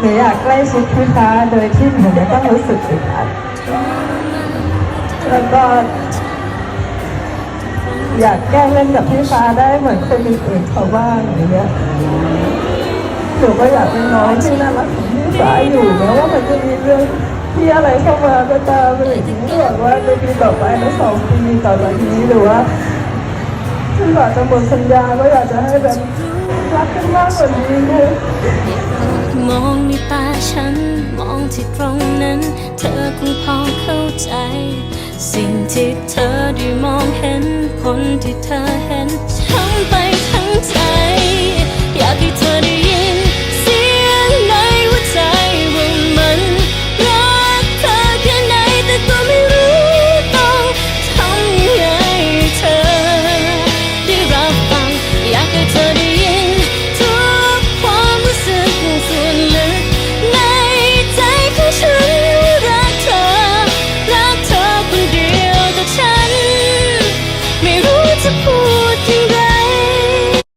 หนูอยากใกล้ชิดพี่ฟ้าโดยที่หนูไม่ต้องรู้สึกอึดอัดแล้วก็อยากแกล้งเล่นกับพี่ฟ้าได้เหมือนคนอื่นๆเขาบ้างอย่างเงี้ยหนูก็อยากเป็นน้องที่น่ารักของพี่ฟ้าอยู่แม้ว่ามันจะมีเรื่องที่อะไรเข้ามาก็ตามอะไรอย่างเงี้ยหวังว่าในปีต่อไปและสองปีต่อจากนี้หรือว่าที่ฝาจะหมดสัญญาก็อยากจะให้แบบรักกันมากกว่านี้เลยมอ ฉันมองที่ตรงนั้น เธอคงพอเข้าใจ สิ่งที่เธอได้มองเห็นคนที่เธอ